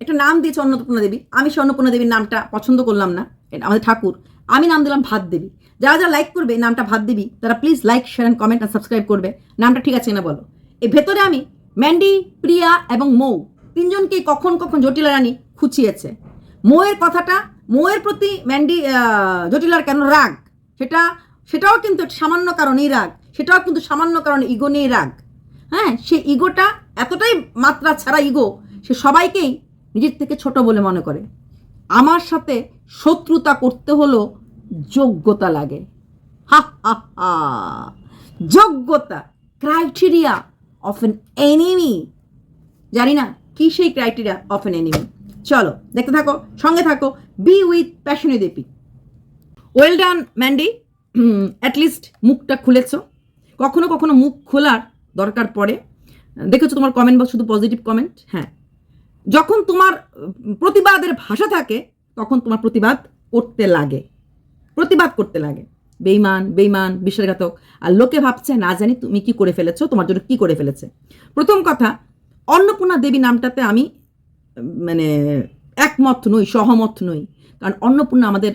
একটা নাম দিয়েছে অন্নপূর্ণা দেবী। আমি সে অন্নপূর্ণা দেবীর নামটা পছন্দ করলাম না। আমাদের ঠাকুর। আমি নাম দিলাম ভাত দেবী। যারা যারা লাইক করবে নামটা ভাত দেবী, তারা please like share and comment R subscribe করবে। নামটা ঠিক আছে না বলো? এর ভেতরে আমি ম্যান্ডি, প্রিয়া এবং মৌ। তিনজনকেই কখন কখন জটিলা রানী খুঁচিয়েছে। মৌয়ের কথাটা, মৌয়ের প্রতি ম্যান্ডি জটিলার কেন রাগ? সেটা, সেটাও কিন্তু সামান্য কারণেই রাগ। সেটাও কিন্তু সামান্য কারণে ইগো নিয়েই রাগ। হ্যাঁ সে ইগোটা এতটাই মাত্রা ছাড়া ইগো সে সবাইকেই নিজের থেকে ছোট বলে মনে করে। আমার সাথে শত্রুতা করতে হলো যোগ্যতা লাগে। হা হা হা। যোগ্যতা ক্রাইটেরিয়া অফ এন এনিমি জানি না কি সেই ক্রাইটেরিয়া অফ এন এনিমি চলো, দেখতে থাকো, সঙ্গে থাকো। বি উইথ প্যাশনে দেপি well done Mandy at least মুখটা খুলেছ। কখনো কখনো মুখ খোলার দরকার পড়ে। দেখেছ তোমার কমেন্ট বা শুধু পজিটিভ কমেন্ট হ্যাঁ। যখন তোমার প্রতিবাদের ভাষা থাকে, তখন তোমার প্রতিবাদ করতে লাগে। প্রতিবাদ করতে লাগে। বেইমান বেইমান বিশ্বাসঘাতক। আর লোকে ভাবছে, না জানি তুমি কি করে ফেলেছো, তোমার জন্য কি করে ফেলেছে? প্রথম কথা, অন্নপূর্ণা দেবী নামটাতে আমি মানে একমত নই, সহমত নই। কারণ অন্নপূর্ণা আমাদের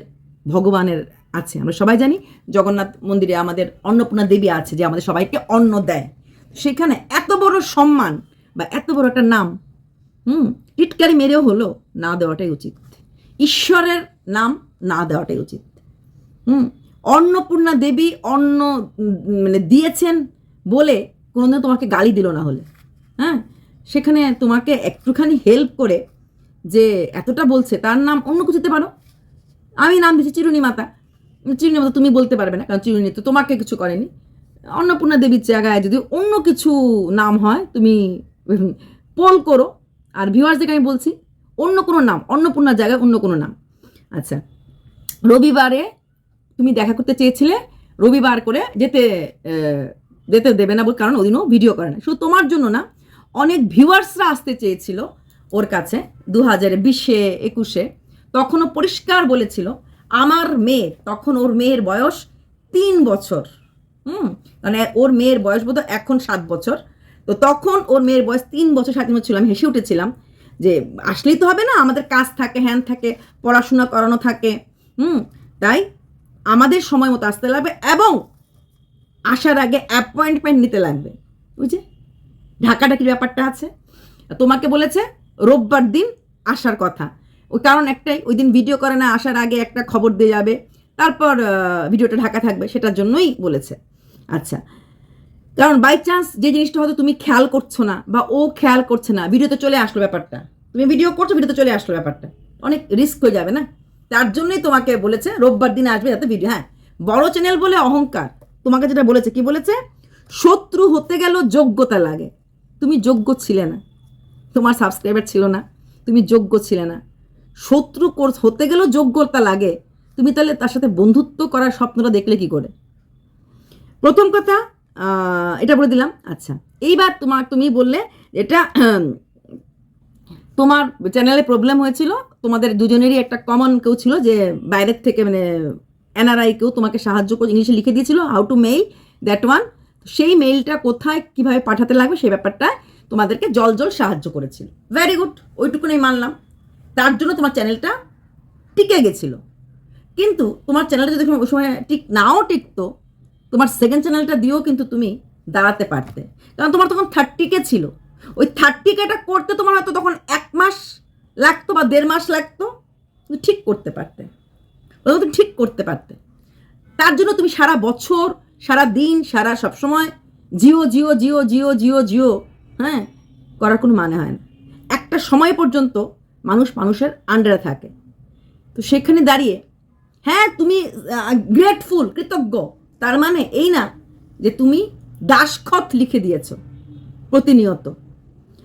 ভগবানের আছে। আমরা সবাই জানি, জগন্নাথ মন্দিরে আমাদের অন্নপূর্ণা দেবী আছে, যে আমাদের সবাইকে অন্ন দেয়। সেখানে এত বড় সম্মান বা এত বড় একটা নাম হুম টিটকারি মেরেও হলো না দেওয়াটাই উচিত। ঈশ্বরের নাম না দেওয়াটাই উচিত। হুম, অন্নপূর্ণা দেবী অন্ন মানে দিয়েছেন বলে কোনোদিন তোমাকে গালি দিল না হলে। হ্যাঁ সেখানে তোমাকে একটুখানি হেল্প করে যে এতটা বলছে, তার নাম অন্য কিছুতে পারো। আমি নাম দিচ্ছি চিরুনি মাতা। চিরুনি মাতা তুমি বলতে পারবে না, কারণ চিরুনি তো তোমাকে কিছু করেনি। অন্নপূর্ণা দেবীর জায়গায় যদি অন্য কিছু নাম হয়, তুমি পোল করো আর ভিউয়ার্সদেরকে আমি বলছি, অন্য কোনো নাম, অন্নপূর্ণার জায়গায় অন্য কোনো নাম। আচ্ছা রবিবারে তুমি দেখা করতে চেয়েছিলে, রবিবার করে যেতে যেতে দেবে না কারণ ওদিনও ভিডিও করে না শুধু তোমার জন্য না, অনেক ভিউয়ার্সরা আসতে চেয়েছিল ওর কাছে দু হাজার বিশে, একুশে। তখনও পরিষ্কার বলেছিল, আমার মেয়ে, তখন ওর মেয়ের বয়স তিন বছর। হুম মানে ওর মেয়ের বয়স বোধ এখন সাত বছর। তো তখন ওর মেয়ের বয়স তিন বছর, সাত বছর ছিল, আমি হেসে উঠেছিলাম যে, আসলেই তো হবে না, আমাদের কাজ থাকে হ্যান থাকে, পড়াশোনা করানো থাকে। হুম, তাই আমাদের সময় মতো আসতে লাগবে এবং আসার আগে অ্যাপয়েন্টমেন্ট নিতে লাগবে। বুঝছে ঢাকাঢাকির ব্যাপারটা আছে? তোমাকে বলেছে রোববার দিন আসার কথা। ওই কারণ একটাই, ওই দিন ভিডিও করে না, আসার আগে একটা খবর দিয়ে যাবে। তারপর ভিডিওটা ঢাকা থাকবে, সেটার জন্যই বলেছে। আচ্ছা কারণ বাই চান্স যে জিনিসটা হয়তো তুমি খেয়াল করছ না বা ও খেয়াল করছে না ভিডিওতে চলে আসলো ব্যাপারটা। তুমি ভিডিও করছ ভিডিওতে চলে আসলো ব্যাপারটা। অনেক রিস্ক হয়ে যাবে না? তার জন্যই তোমাকে বলেছে, রোববার দিন আসবে যাতে ভিডিও হ্যাঁ। বড় চ্যানেল বলে অহংকার। তোমাকে যেটা বলেছে, কি বলেছে? শত্রু হতে গেল যোগ্যতা লাগে। তুমি যোগ্য ছিলে না। তোমার সাবস্ক্রাইবার ছিল না। তুমি যোগ্য ছিলে না। শত্রু হতে গেলেও যোগ্যতা লাগে। তুমি তাহলে তার সাথে বন্ধুত্ব করার স্বপ্নটা দেখলে কি করে? প্রথম কথা এটা বলে দিলাম। আচ্ছা এইবার তোমার, তুমি বললে এটা তোমার চ্যানেলে প্রবলেম হয়েছিল। তোমাদের দুজনেরই একটা কমন কেউ ছিল যে বাইরের থেকে মানে এনআরআই কেউ তোমাকে সাহায্য করে, ইংলিশে লিখে দিয়েছিল how to mail that one সেই মেইলটা কোথায়, কীভাবে পাঠাতে লাগবে সেই ব্যাপারটা তোমাদেরকে জল জল সাহায্য করেছিল। ভেরি গুড ওইটুকুনি মানলাম। তার জন্য তোমার চ্যানেলটা টিকে গেছিল। কিন্তু তোমার চ্যানেলটা যদি ওই সময় ঠিক নাও টিকতো তোমার সেকেন্ড চ্যানেলটা দিয়েও কিন্তু তুমি দাঁড়াতে পারতে। কারণ তোমার তখন থার্টি কে ছিল। ওই থার্টি কেটা করতে তোমার হয়তো তখন এক মাস লাগতো বা দেড় মাস লাগতো। তুমি ঠিক করতে পারতে। তুমি ঠিক করতে পারতে। তার জন্য তুমি সারা বছর, সারা দিন, সারা সবসময় জিও জিও জিও জিও জিও জিও হ্যাঁ করার কোনো মানে হয় না। একটা সময় পর্যন্ত মানুষ মানুষের আন্ডারে থাকে। তো সেখানে দাঁড়িয়ে হ্যাঁ তুমি গ্রেটফুল কৃতজ্ঞ তার মানে এই না যে তুমি দাসখত লিখে দিয়েছ, প্রতিনিয়ত।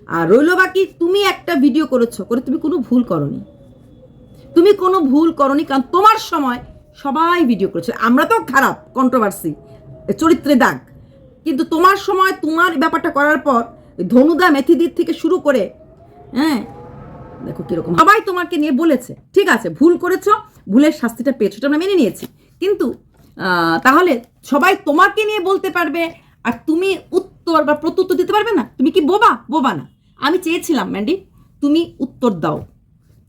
আর রইল বাকি, তুমি একটা ভিডিও করেছ, করে তুমি কোনো ভুল করনি। তুমি কোনো ভুল করনি, কারণ তোমার সময় সবাই ভিডিও করেছে। আমরা তো খারাপ কন্ট্রোভার্সি চরিত্রে দাগ। কিন্তু তোমার সময়, তোমার ব্যাপারটা করার পর, ধনুদা মেথিদির থেকে শুরু করে হ্যাঁ দেখো কীরকম, সবাই তোমাকে নিয়ে বলেছে, ঠিক আছে, ভুল করেছ, ভুলের শাস্তিটা পেয়েছ আমরা মেনে নিয়েছি। কিন্তু তাহলে সবাই তোমাকে নিয়ে বলতে পারবে আর তুমি উত্তর বা প্রত্যুত্তর দিতে পারবে না। তুমি কি বোবা? বোবা না। আমি চেয়েছিলাম ম্যান্ডি তুমি উত্তর দাও।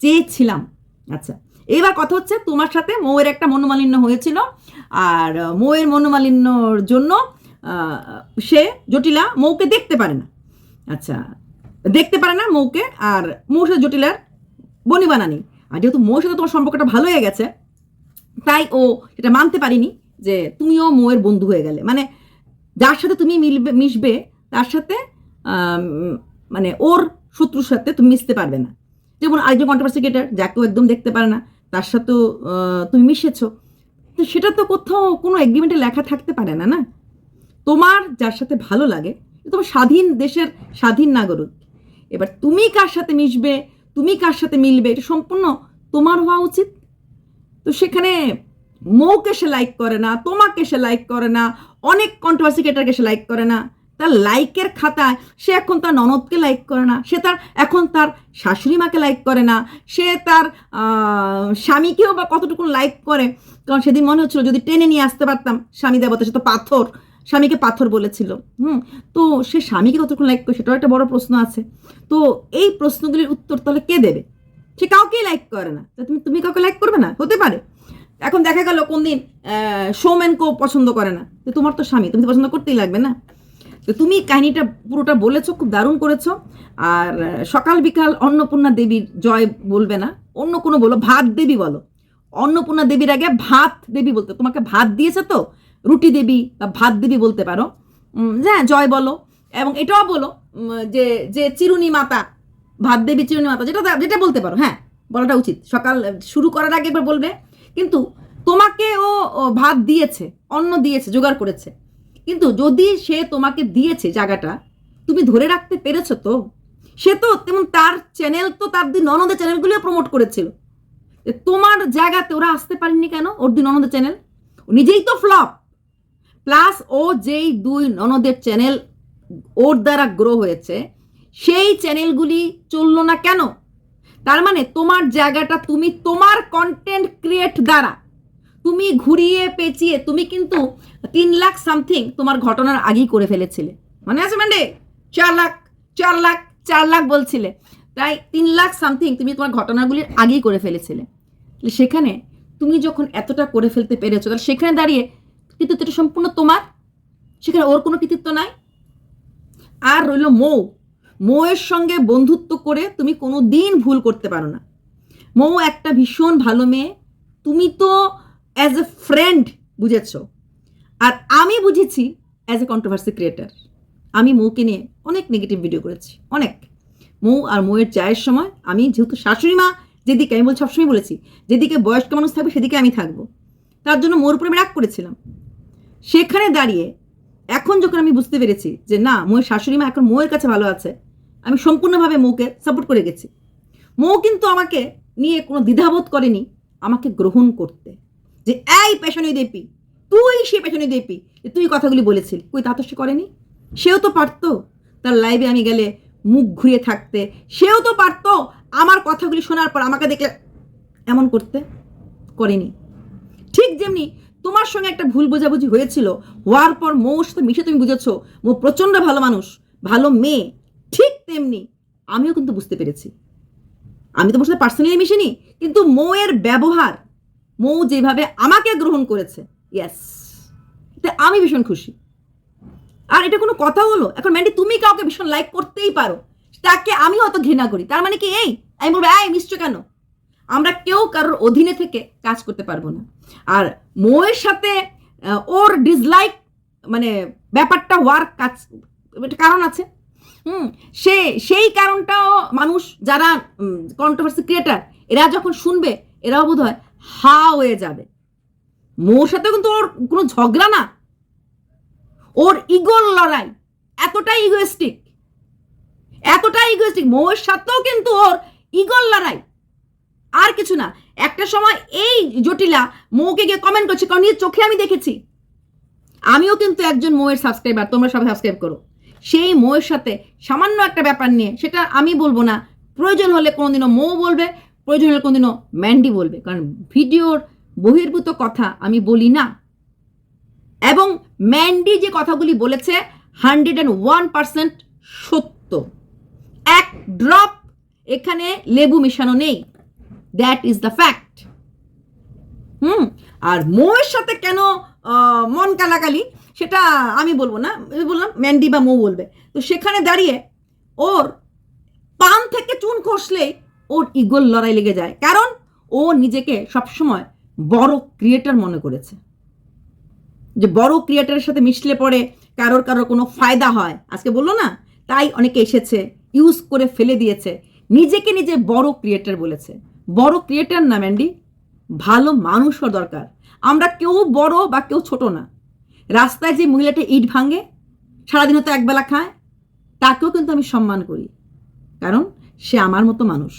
চেয়েছিলাম। আচ্ছা এবার কথা হচ্ছে তোমার সাথে মৌয়ের একটা মনোমালিন্য হয়েছিল আর মৌয়ের মনোমালিন্যর জন্য সে জটিলা মৌকে দেখতে পারে না। আচ্ছা দেখতে পারে না মৌকে আর মৌর সাথে জটিলার বনি বানানি। আর যেহেতু মৌর সাথে তোমার সম্পর্কটা ভালো হয়ে গেছে তাই ও এটা মানতে পারিনি যে তুমিও মৌয়ের বন্ধু হয়ে গেলে। মানে যার সাথে তুমি মিলবে, মিশবে, তার সাথে মানে ওর শত্রুর সাথে তুমি মিশতে পারবে না। যেমন আরেকজন কন্ট্রোভার্সি ক্রিয়েটার যাকেও একদম দেখতে পারে না, তার সাথেও তুমি মিশেছো। তো সেটা তো কোথাও কোনো এগ্রিমেন্টে লেখা থাকতে পারে না না? তোমার যার সাথে ভালো লাগে তোমার স্বাধীন দেশের স্বাধীন নাগরিক। এবার তুমি কার সাথে মিশবে, তুমি কার সাথে মিলবে, এটা সম্পূর্ণ তোমার হওয়া উচিত। তো সেখানে মৌকে সে লাইক করে না, তোমাকে সে লাইক করে না, অনেক কন্ট্রোভার্সি ক্রিয়েটারকে সে লাইক করে না। তার লাইকের খাতায় সে এখন তার ননদকে লাইক করে না, সে তার এখন তার শাশুড়ি মাকে লাইক করে না, সে তার স্বামীকেও বা কতটুকু লাইক করে। কারণ সেদিন মনে হচ্ছিল যদি টেনে নিয়ে আসতে পারতাম, স্বামী দেবতা সে তো পাথর, স্বামীকে পাথর বলেছিল। হুম, তো সে স্বামীকে কতটুকু লাইক করে সেটাও একটা বড় প্রশ্ন আছে। তো এই প্রশ্নগুলির উত্তর তাহলে কে দেবে? সে কাউকেই লাইক করে না। তুমি তুমি কাউকে লাইক করবে না? হতে পারে। এখন দেখা গেল কোন দিন সৌমেনকেও পছন্দ করে না। তো তোমার তো স্বামী, তুমি তো পছন্দ করতেই লাগবে না। তো তুমি কাহিনীটা পুরোটা বলেছ, খুব দারুণ করেছ। আর সকাল বিকাল অন্নপূর্ণা দেবীর জয় বলবে না। অন্য কোনো বলো, ভাত দেবী বলো। অন্নপূর্ণা দেবীর আগে ভাত দেবী বলতে, তোমাকে ভাত দিয়েছে তো? রুটি দেবী বা ভাত দেবী বলতে পারো। হ্যাঁ জয় বলো। এবং এটাও বলো যে যে চিরুনি মাতা ভাত দেবী চিরুনি মাতা, যেটা যেটা বলতে পারো হ্যাঁ বলাটা উচিত। সকাল শুরু করার আগে একবার বলবে, কিন্তু তোমাকে ও ভাত দিয়েছে, অন্ন দিয়েছে, জোগাড় করেছে। কিন্তু যদি সে তোমাকে দিয়েছে জায়গাটা, তুমি ধরে রাখতে পেরেছ তো? সে তো তেমন তার চ্যানেল তো তার দিন ননদের চ্যানেলগুলিও প্রমোট করেছিল। তোমার জায়গাতে ওরা আসতে পারেনি কেন, ওর দিন ননদের চ্যানেল নিজেই তো ফ্লপ প্লাস ও যেই দুই ননদের চ্যানেল ওর দ্বারা গ্রো হয়েছে সেই চ্যানেলগুলি চলল না কেন? তার মানে তোমার জায়গাটা তুমি তোমার কন্টেন্ট ক্রিয়েট দ্বারা। তুমি ঘুরিয়ে পেঁচিয়ে, তুমি কিন্তু তিন লাখ সামথিং তোমার ঘটনার আগেই করে ফেলেছিলে। মনে আছে মানে চার লাখ চার লাখ চার লাখ বলছিলে। তাই তিন লাখ সামথিং তুমি তোমার ঘটনাগুলির আগেই করে ফেলেছিলে। সেখানে তুমি যখন এতটা করে ফেলতে পেরেছ, তাহলে সেখানে দাঁড়িয়ে কৃতিত্বটা সম্পূর্ণ তোমার। সেখানে ওর কোনো কৃতিত্ব নাই। আর রইল মৌ। মৌয়ের সঙ্গে বন্ধুত্ব করে তুমি কোনো দিন ভুল করতে পারো না। মৌ একটা ভীষণ ভালো মেয়ে। তুমি তো অ্যাজ এ ফ্রেন্ড বুঝেছ। আর আমি বুঝেছি অ্যাজ এ কন্ট্রোভার্সি ক্রিয়েটার আমি মৌকে নিয়ে অনেক নেগেটিভ ভিডিও করেছি, অনেক। মৌ আর মৌয়ের চায়ের সময় আমি যেহেতু শাশুড়ি মা, যেদিকে আমি বলছি সবসময় বলেছি, যেদিকে বয়স্ক মানুষ থাকবে সেদিকে আমি থাকব। তার জন্য মোর উপরে রাগ করেছিলাম। সেখানে দাঁড়িয়ে এখন যখন আমি বুঝতে পেরেছি যে না, মোয়ের শাশুড়ি মা এখন মৌয়ের কাছে ভালো আছে আমি সম্পূর্ণভাবে মৌকে সাপোর্ট করে গেছি। মৌ কিন্তু আমাকে নিয়ে কোনো দ্বিধাবোধ করেনি, আমাকে গ্রহণ করতে। যে, এই পেশনি দেপি তুই সে পেশনি দেপি তুই কথাগুলি বলেছিলি, কই তা তো সে করেনি? সেও তো পারতো, তার লাইভে আমি গেলে মুখ ঘুরিয়ে থাকতে। সেও তো পারতো আমার কথাগুলি শোনার পর আমাকে দেখলে এমন করতে, করেনি। ঠিক যেমনি তোমার সঙ্গে একটা ভুল বোঝাবুঝি হয়েছিল, হওয়ার পর মৌর সাথে মিশে তুমি বুঝেছ, মৌ প্রচণ্ড ভালো মানুষ, ভালো মেয়ে তেমনি আমিও কিন্তু বুঝতে পেরেছি। আমি তোমার সাথে পার্সোনালি মিশিনি, কিন্তু মৌয়ের ব্যবহার, মৌ যেভাবে আমাকে গ্রহণ করেছে ইয়েস আমি ভীষণ খুশি। আর এটা কোনো কথা হলো? এখন ম্যান্ডি তুমি কাউকে ভীষণ লাইক করতেই পারো। তাকে আমি হয়তো ঘৃণা করি। তার মানে কি এই? আমি বলব, এই, মিশছো কেন? আমরা কেউ কারোর অধীনে থেকে কাজ করতে পারব না। আর মৌয়ের সাথে ওর ডিসলাইক মানে ব্যাপারটা হওয়ার কাজ কারণ আছে। হুম, সে, সেই কারণটাও মানুষ যারা কন্ট্রোভার্সি ক্রিয়েটার এরা যখন শুনবে, এরাও বোধ হয় হা হয়ে যাবে। মৌর সাথে কিন্তু ওর কোনো ঝগড়া না। ওর ইগোর লড়াই এতটাই ইগোয়েস্টিক এতটাই ইগোয়েস্টিক মৌয়ের সাথেও কিন্তু ওর ইগোর লড়াই। আর কিছু না। একটা সময় এই জটিলা মৌকে গিয়ে কমেন্ট করছে, কারণ নিজের চোখে আমি দেখেছি। আমিও কিন্তু একজন মৌয়ের সাবস্ক্রাইবার তোমরা সবাই সাবস্ক্রাইব করো। সেই মোয়ের সাথে সামান্য একটা ব্যাপার নিয়ে, সেটা আমি বলব না। প্রয়োজন হলে কোনোদিনও মৌ বলবে, প্রয়োজন হলে কোনোদিনও ম্যান্ডি বলবে। কারণ ভিডিওর বহির্ভূত কথা আমি বলি না। এবং ম্যান্ডি যে কথাগুলি বলেছে, হান্ড্রেড অ্যান্ড ওয়ান পার্সেন্ট সত্য। এক ড্রপ এখানে লেবু মেশানো নেই। That is the fact. হুম? আর মোয়ের সাথে কেন মন কালাকালি? সেটা আমি বলব না বললাম ম্যান্ডি বা মৌ বলবে। তো সেখানে দাঁড়িয়ে ওর পান থেকে চুন খসলেই ওর ইগোর লড়াই লেগে যায়। কারণ ও নিজেকে সবসময় বড় ক্রিয়েটার মনে করেছে। যে বড় ক্রিয়েটারের সাথে মিশলে পরে কারোর কারোর কোনো ফায়দা হয়। আজকে বলল না, তাই অনেকে এসেছে ইউজ করে ফেলে দিয়েছে। নিজেকে নিজে বড় ক্রিয়েটার বলেছে। বড় ক্রিয়েটার না ম্যান্ডি, ভালো মানুষ দরকার। আমরা কেউ বড় বা কেউ ছোট না। রাস্তায় যে মহিলাটা ইট ভাঙে, সারাদিনও তো একবেলা খায়, তাকেও কিন্তু আমি সম্মান করি। কারণ সে আমার মতো মানুষ।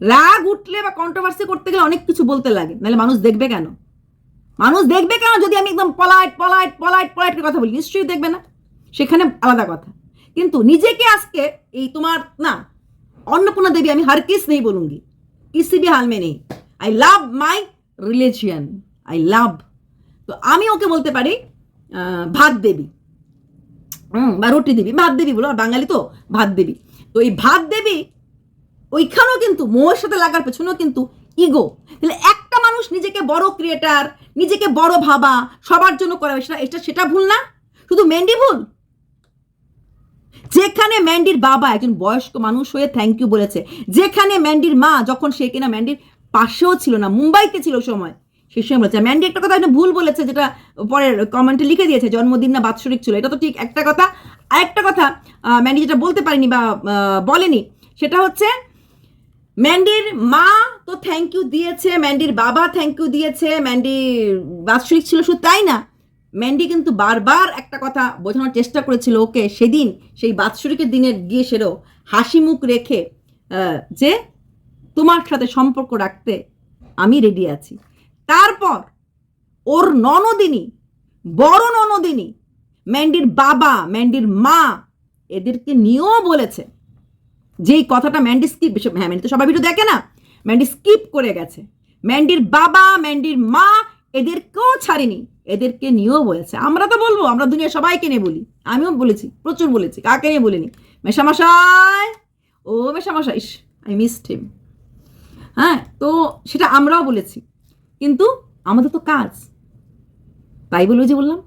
রাগ উঠলে বা কন্ট্রোভার্সি করতে গেলে অনেক কিছু বলতে লাগে, নাহলে মানুষ দেখবে কেন? মানুষ দেখবে কেন যদি আমি একদম পলাইট পলাইট পলাইট পলাইট কথা বলি? নিশ্চয়ই দেখবে না। সেখানে আলাদা কথা। কিন্তু নিজেকে আজকে এই তোমার, না, অন্নপূর্ণা দেবী, আমি হার কিস নেই বলুঙ্গি কিসি বি হালমে নেই। I love my religion I love তো আমি ওকে বলতে পারি ভাত দেবী। হুম বা রুটি দেবী, ভাত দেবী বলো, আর বাঙালি তো ভাত দেবী। তো এই ভাত দেবী, ওইখানেও কিন্তু মোয়ের সাথে লাগার পেছনেও কিন্তু ইগো তাহলে একটা মানুষ নিজেকে বড় ক্রিয়েটার নিজেকে বড় ভাবা, সবার জন্য করা সেটা এটা সেটা ভুল না। শুধু মেন্ডি ভুল। যেখানে ম্যান্ডির বাবা একজন বয়স্ক মানুষ হয়ে থ্যাংক ইউ বলেছে, যেখানে ম্যান্ডির মা, যখন সে কিনা ম্যান্ডির পাশেও ছিল না, মুম্বাইতে ছিল সময় সে সময় বলেছে ম্যান্ডি একটা কথা একটা ভুল বলেছে, যেটা পরে কমেন্টে লিখে দিয়েছে, জন্মদিন না বাৎসরিক ছিল এটা তো ঠিক একটা কথা। আর একটা কথা ম্যান্ডি যেটা বলতে পারিনি বা বলেনি, সেটা হচ্ছে ম্যান্ডির মা তো থ্যাংক ইউ দিয়েছে ম্যান্ডির বাবা থ্যাংক ইউ দিয়েছে ম্যান্ডির বাৎসরিক ছিল শুধু তাই না ম্যান্ডি কিন্তু বারবার একটা কথা বোঝানোর চেষ্টা করেছিল ওকে সেদিন, সেই বাৎসরিকের দিনে গিয়ে সেরও হাসি মুখ রেখে যে তোমার সাথে সম্পর্ক রাখতে আমি রেডি আছি। তারপর ওর ননদিনী, বড় ননদিনী, ম্যান্ডির বাবা, ম্যান্ডির মা এদেরকে নিয়েও বলেছে যেই কথাটা ম্যান্ডি স্কিপ হ্যাঁ ম্যান্ডি তো সবাই ভিডিও দেখে না? ম্যান্ডি স্কিপ করে গেছে। ম্যান্ডির বাবা, ম্যান্ডির মা এদেরকেও ছাড়িনি, এদেরকে নিয়েও বলেছে। আমরা তো বলব, আমরা দুনিয়া সবাইকে নিয়ে বলি। আমিও বলেছি, প্রচুর বলেছি, কাকে নিয়ে বলিনি? মেশামশাই ও মেশামশাই আই মিসড হিম হ্যাঁ তো সেটা আমরাও বলেছি। কিন্তু আমাদের তো কাজ। তাই বলে যে বললাম।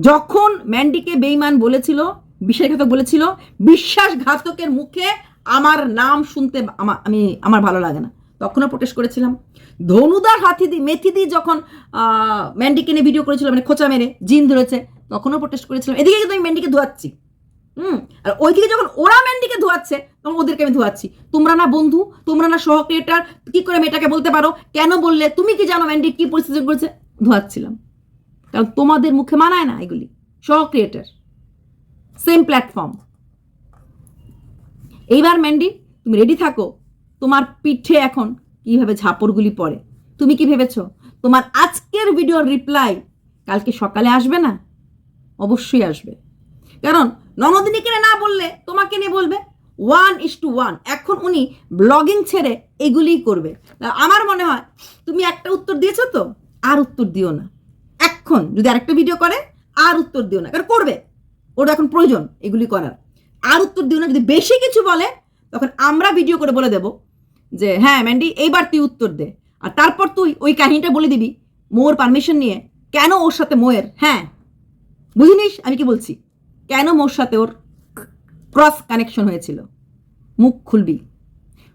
যখন ম্যান্ডিকে বেইমান বলেছিল, বিশ্বাসঘাতক বলেছিল, বিশ্বাসঘাতকের মুখে আমার নাম শুনতে আমা- আমি, আমার ভালো লাগে না। তখনও প্রোটেস্ট করেছিলাম। ধনুদার হাতি দি মেথি দি যখন ম্যান্ডিকে নিয়ে ভিডিও করেছিল মানে খোঁচা মেরে, জিন ধরেছে, তখনও প্রোটেস্ট করেছিলাম। এদিকে কিন্তু আমি ম্যান্ডিকে ধোয়াচ্ছি। হুম? আর ওইদিকে যখন ওরা ম্যান্ডিকে ধোয়াচ্ছে ওদেরকে আমি ধোয়াচ্ছি। তোমরা না বন্ধু, তোমরা না সহ ক্রিয়েটার কি করে মেয়েটাকে বলতে পারো? কেন বললে? তুমি কি জানো ম্যান্ডি, কি পরিস্থিতি করেছে? ধোয়াচ্ছিলাম। কারণ তোমাদের মুখে মানায় না এগুলি। সহ ক্রিয়েটার সেম প্ল্যাটফর্ম এইবার ম্যান্ডি, তুমি রেডি থাকো? তোমার পিঠে এখন কীভাবে ঝাপড়গুলি পড়ে? তুমি কি ভেবেছো? তোমার আজকের ভিডিওর রিপ্লাই কালকে সকালে আসবে না? অবশ্যই আসবে। কারণ ননদিনীকে না বললে তোমাকে নিয়ে বলবে ওয়ান ইস টু ওয়ান। এখন উনি ব্লগিং ছেড়ে এগুলিই করবে। আমার মনে হয়, তুমি একটা উত্তর দিয়েছ তো, আর উত্তর দিও না। এখন যদি আরেকটা ভিডিও করে, আর উত্তর দিও না। কারণ করবে। ওর এখন প্রয়োজন এগুলি করার। আর উত্তর দিও না। যদি বেশি কিছু বলে, তখন আমরা ভিডিও করে বলে দেব যে হ্যাঁ ম্যান্ডি এইবার তুই উত্তর দে। আর তারপর তুই ওই কাহিনীটা বলে দিবি, মোর পারমিশন নিয়ে, কেন ওর সাথে মোয়ের? হ্যাঁ। বুঝিনিস? আমি কি বলছি? কেন মোর সাথে ওর ক্রস কানেকশন হয়েছিল। মুখ খুলবি।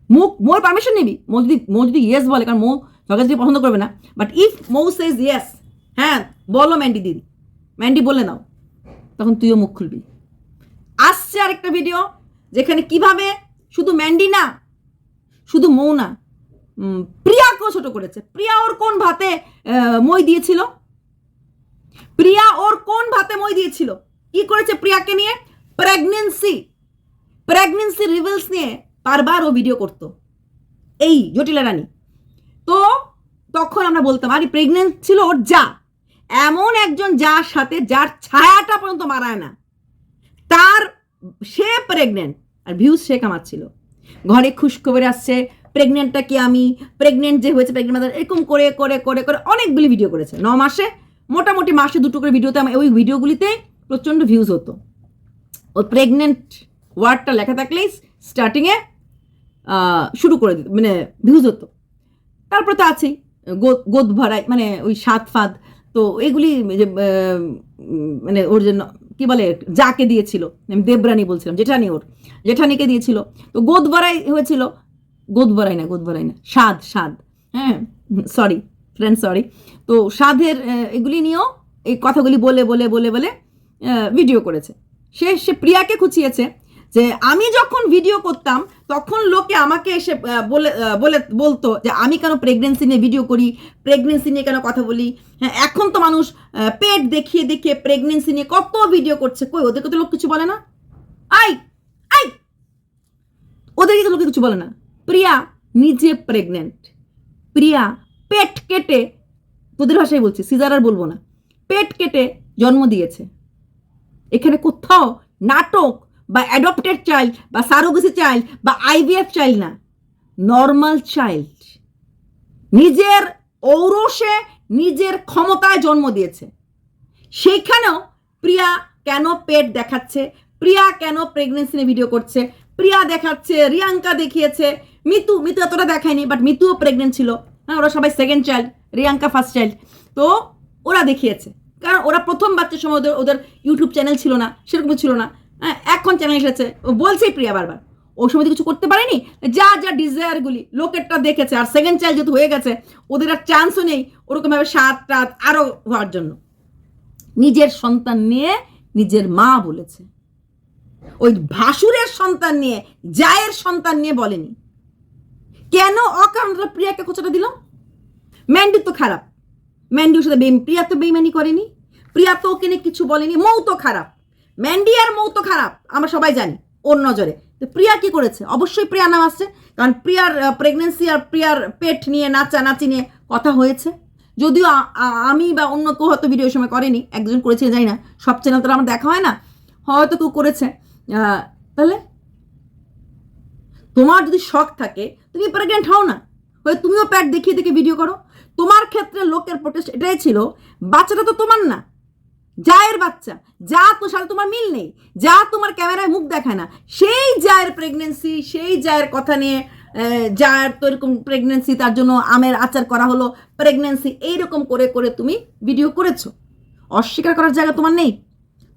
মুখ, মোর পারমিশন নিবি। মো যদি মো যদি ইয়েস বলে, কারণ মৌ ঝগড়াঝাটি পছন্দ করবে না। But if Mou says yes হ্যাঁ বলো ম্যান্ডি দিদি। ম্যান্ডি বলে নাও। তখন তুইও মুখ খুলবি। আসছে আরেকটা ভিডিও যেখানে কীভাবে শুধু ম্যান্ডি না, শুধু মৌ না প্রিয়াকেও ছোট করেছে। প্রিয়া ওর কোন ভাতে মই দিয়েছিল? প্রিয়া ওর কোন ভাতে মই দিয়েছিল? কি করেছে প্রিয়াকে নিয়ে? প্রেগনেন্সি প্রেগনেন্সি রিভেলস নিয়ে বারবার ও ভিডিও করতো। এই জটিলা রানী। তো তখন আমরা বলতাম, আরে প্রেগনেন্ট ছিল ওর যা। এমন একজন যার সাথে যার ছায়াটা পর্যন্ত মারায় না। তার, সে প্রেগনেন্ট আর ভিউজ সে কামাচ্ছিল। ঘরে খুশখবর আসছে প্রেগনেন্টটা কি আমি? প্রেগনেন্ট যে হয়েছে প্রেগনেন্ট মাদার এরকম করে করে করে করে অনেকগুলি ভিডিও করেছে। ন মাসে, মোটামুটি মাসে দুটো করে ভিডিওতে আমার ওই ভিডিওগুলিতে প্রচণ্ড ভিউজ হতো। ওই প্রেগনেন্ট ওয়ার্ডটা লেখা থাকলেই স্টার্টিংয়ে শুরু করে দিত মানে ভিউজ হতো। তারপরে তো আছেই গোদ ভরাই মানে ওই সাত ফাঁদ। তো এগুলি যে মানে ওর জন্য কি বলে যাকে দিয়েছিল আমি দেবরানী বলছিলাম জেঠানি ওর জেঠানিকে দিয়েছিল। তো গোদ ভরাই হয়েছিল গোদ ভরাই না গোদ ভরাই না স্বাদ স্বাদ হ্যাঁ সরি ফ্রেন্ড সরি তো আহ, এগুলি নিয়েও এই কথাগুলি বলে বলে বলে বলে ভিডিও করেছে। সে সে প্রিয়াকে খুঁচিয়েছে যে আমি যখন ভিডিও করতাম, তখন লোকে আমাকে এসে বলে বলে, বলতো যে আমি কেন প্রেগনেন্সি নিয়ে ভিডিও করি প্রেগনেন্সি নিয়ে কেন কথা বলি। হ্যাঁ এখন তো মানুষ পেট দেখিয়ে দেখিয়ে প্রেগনেন্সি নিয়ে কত ভিডিও করছে। কই, ওদেরকে তো লোক কিছু বলে না? আই আই, ওদেরকে তো লোকে কিছু বলে না। প্রিয়া নিজে প্রেগনেন্ট প্রিয়া পেট কেটে, তোদের ভাষায় বলছি সিজার আর বলব না, পেট কেটে জন্ম দিয়েছে। এখানে কোথাও নাটক বা অ্যাডপ্টেড চাইল্ড বা সারোগেসি চাইল্ড বা আইভিএফ চাইল্ড না নর্মাল চাইল্ড নিজের ঔরসে নিজের ক্ষমতায় জন্ম দিয়েছে। সেইখানেও প্রিয়া কেন পেট দেখাচ্ছে? প্রিয়া কেন প্রেগনেন্সি নিয়ে ভিডিও করছে? প্রিয়া দেখাচ্ছে, রিয়াঙ্কা দেখিয়েছে। মিতু মিতু এতটা দেখায়নি বাট মিতুও প্রেগনেন্ট ছিল। হ্যাঁ ওরা সবাই second child Riyanka first child তো ওরা দেখিয়েছে। কারণ ওরা প্রথম বাচ্চার সময় ওদের ওদের ইউটিউব চ্যানেল ছিল না, সেরকম ছিল না। হ্যাঁ এখন চ্যানেল এসেছে। ও বলছেই প্রিয়া বারবার। ওই সময় কিছু করতে পারেনি। যা যা ডিজায়ারগুলি লোকেরটা দেখেছে। আর সেকেন্ড চাইল্ড যেহেতু হয়ে গেছে, ওদের আর চান্সও নেই ওরকমভাবে সাত টাত আরও হওয়ার জন্য। নিজের সন্তান নিয়ে নিজের মা বলেছে। ওই ভাসুরের সন্তান নিয়ে, জায়ের সন্তান নিয়ে বলেনি। কেন অকারণটা প্রিয়াকে খোঁচাটা দিল? ম্যান্ডি তো খারাপ। ম্যান্ডির সাথে প্রিয়া তো বেইমানি করেনি। প্রিয়া তো ওকে কিছু বলেনি। মৌ তো খারাপ। ম্যান্ডি আর মৌ তো খারাপ, আমরা সবাই জানি, ওর নজরে। তো প্রিয়া কি করেছে? অবশ্যই প্রিয়া নাম আসছে, কারণ প্রিয়ার প্রেগনেন্সি আর প্রিয়ার পেট নিয়ে, নাচা নাচি নিয়ে কথা হয়েছে। যদিও আমি বা অন্য কেউ হয়তো ভিডিও সময় করেনি, একজন করেছে যাই না। সব চ্যানেল তো আমার দেখা হয় না। হয়তো কেউ করেছে। তাহলে? তোমার যদি শখ থাকে, তুমি প্রেগনেন্ট হও না। হয়ে তুমিও প্যাট দেখিয়ে দেখে ভিডিও করো। তোমার ক্ষেত্রে লোকের প্রোটেস্ট এটাই ছিল, বাচ্চাটা তো তোমার না। জায়ের বাচ্চা, যা তো সাথে তোমার মিল নেই, যা তোমার ক্যামেরায় মুখ দেখায় না, সেই জায়ের প্রেগনেন্সি সেই জায়ের কথা নিয়ে যার তো এরকম প্রেগনেন্সি তার জন্য আমের আচার করা হলো প্রেগনেন্সি এইরকম করে করে তুমি ভিডিও করেছ। অস্বীকার করার জায়গা তোমার নেই।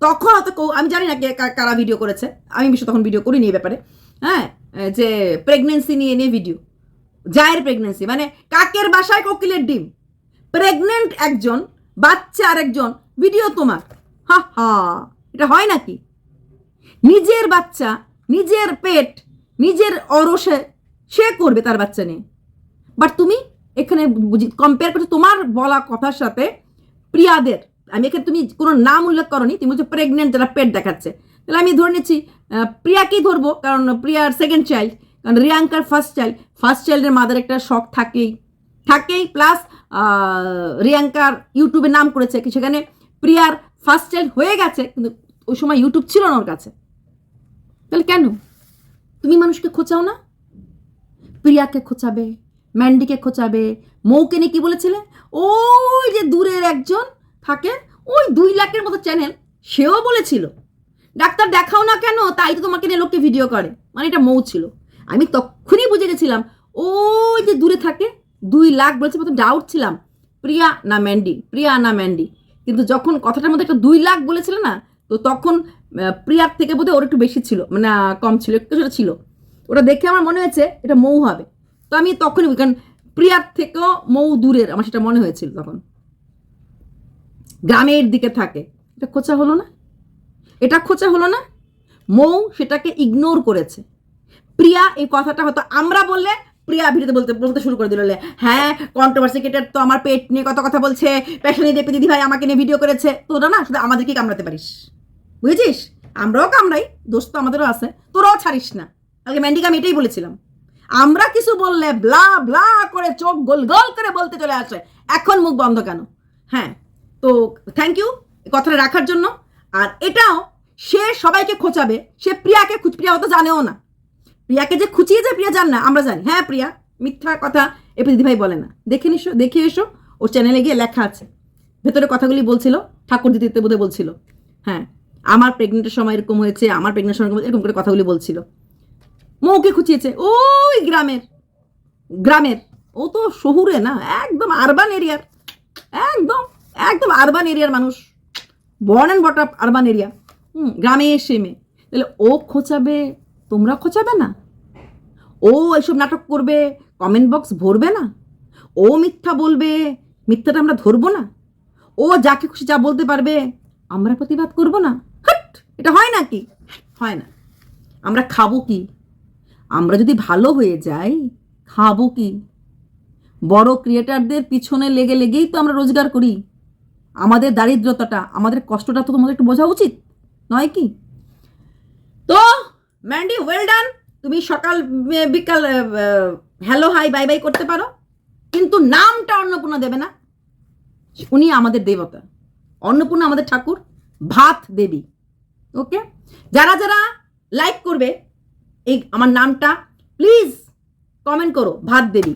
তখন অত কেউ- আমি জানি না কে কারা ভিডিও করেছে, আমি বিশ্ব তখন ভিডিও করিনি এই ব্যাপারে হ্যাঁ যে প্রেগনেন্সি নিয়ে নিয়ে ভিডিও জায়ের প্রেগনেন্সি মানে কাকের বাসায় কোকিলের ডিম। প্রেগনেন্ট একজন, বাচ্চা আর একজন ভিডিও তোমার। হা হা, এটা হয় নাকি? নিজের বাচ্চা, নিজের পেট, নিজের অরসে, সে করবে তার বাচ্চা নিয়ে। বাট তুমি এখানে বুঝি কম্পেয়ার করছ তোমার বলা কথার সাথে প্রিয়াদের। আমি এখানে তুমি কোনো নাম উল্লেখ করনি, তুমি বলছো প্রেগনেন্ট যারা পেট দেখাচ্ছে। তাহলে আমি ধরে নিচ্ছি প্রিয়াকেই ধরবো, কারণ প্রিয়ার সেকেন্ড চাইল্ড কারণ রিয়াঙ্কার ফার্স্ট চাইল্ড ফার্স্ট চাইল্ডের মাদের একটা শখ থাকেই থাকেই প্লাস রিয়াঙ্কার ইউটিউবে নাম করেছে কি সেখানে প্রিয়ার ফার্স্ট চাইল্ড হয়ে গেছে, কিন্তু ওই সময় ইউটিউব ছিল না ওর কাছে। তাহলে কেন? তুমি মানুষকে খোঁচাও না? প্রিয়াকে খোঁচাবে ম্যান্ডিকে খোঁচাবে, মৌকে নিয়ে কি বলেছিলে? ওই যে দূরের একজন থাকে ওই দুই লাখের মতো চ্যানেল সেও বলেছিল। ডাক্তার দেখাও না কেন, তাই তো তোমাকে নিয়ে লোককে ভিডিও করে। মানে এটা মৌ ছিল। আমি তখনই বুঝে গেছিলাম, ওই যে দূরে থাকে, দুই লাখ বলেছে মতো ডাউট ছিলাম। প্রিয়া না ম্যান্ডি? প্রিয়া না ম্যান্ডি? কিন্তু যখন কথাটার মধ্যে একটা দুই লাখ বলেছিল না, তো তখন প্রিয়ার থেকে বোধহয় ওর একটু বেশি ছিল মানে কম ছিল, একটু সেটা ছিল। ওটা দেখে আমার মনে হয়েছে এটা মৌ হবে। তো আমি তখনই কারণ প্রিয়ার থেকেও মৌ দূরের, আমার সেটা মনে হয়েছিল তখন। গ্রামের দিকে থাকে। এটা খোঁচা হলো না? এটা খোঁচা হলো না? মৌ সেটাকে ইগনোর করেছে। প্রিয়া, এই কথাটা হয়তো আমরা বললে প্রিয়া ভিডিওতে বলতে বলতে শুরু করে দিল হ্যাঁ কন্ট্রোভার্সি ক্রিয়েটার তো আমার পেট নিয়ে কত কথা বলছে প্যাশনি দেবী দিদি ভাই আমাকে নিয়ে ভিডিও করেছে। তোরা না, শুধু আমাদেরকেই কামড়াতে পারিস। বুঝেছিস? আমরাও কামড়াই দোষ তো আমাদেরও আছে, তোরাও ছাড়িস না। কালকে ম্যান্ডিকে আমি এটাই বলেছিলাম। আমরা কিছু বললে ব্লা ব্লা করে চোখ গোল গোল করে বলতে চলে আসে, এখন মুখ বন্ধ কেন? হ্যাঁ তো থ্যাংক ইউ কথাটা রাখার জন্য। আর এটাও, সে সবাইকে খোঁচাবে, সে প্রিয়াকে প্রিয়া অত জানেও না। প্রিয়াকে যে খুঁচিয়েছে প্রিয়া জান না। আমরা জানি। হ্যাঁ প্রিয়া, মিথ্যা কথা এপি দিদিভাই বলে না। দেখে নিসো, দেখে এসো। ওর চ্যানেলে গিয়ে লেখা আছে। ভেতরে কথাগুলি বলছিল, ঠাকুর দিদিতে বোধহয় বলছিল। হ্যাঁ আমার প্রেগনেন্টের সময় এরকম হয়েছে, আমার প্রেগনেন্টের সময় এরকম করে কথাগুলি বলছিল। মৌকে খুঁচিয়েছে? ওই গ্রামের গ্রামের। ও তো শহুরে না, একদম আরবান এরিয়ার একদম একদম আরবান এরিয়ার মানুষ। Born and bought up urban area hmm, গ্রামে এসে মেয়ে। তাহলে ও খোঁচাবে তোমরা খোঁচাবে না? ও এসব নাটক করবে কমেন্ট বক্স ভরবে না? ও মিথ্যা বলবে, মিথ্যাটা আমরা ধরবো না? ও যাকে খুশি যা বলতে পারবে, আমরা প্রতিবাদ করব না? হাট! এটা হয় না কি? হয় না। আমরা খাব কি? আমরা যদি ভালো হয়ে যাই, খাব কি? বড় ক্রিয়েটারদের পিছনে লেগে লেগেই তো আমরা রোজগার করি। আমাদের দারিদ্রতাটা, আমাদের কষ্টটা তো তোমাদের একটু বোঝা উচিত, নয় কি? ম্যান্ডি ওয়েল ডান তুমি সকাল বিকাল হ্যালো হাই বাই বাই করতে পারো। কিন্তু নামটা অন্নপূর্ণা দেবে না। উনি আমাদের দেবতা। অন্নপূর্ণা আমাদের ঠাকুর, ভাত দেবী। ওকে যারা যারা লাইক করবে, এই আমার নামটা প্লিজ কমেন্ট করো, ভাত দেবী।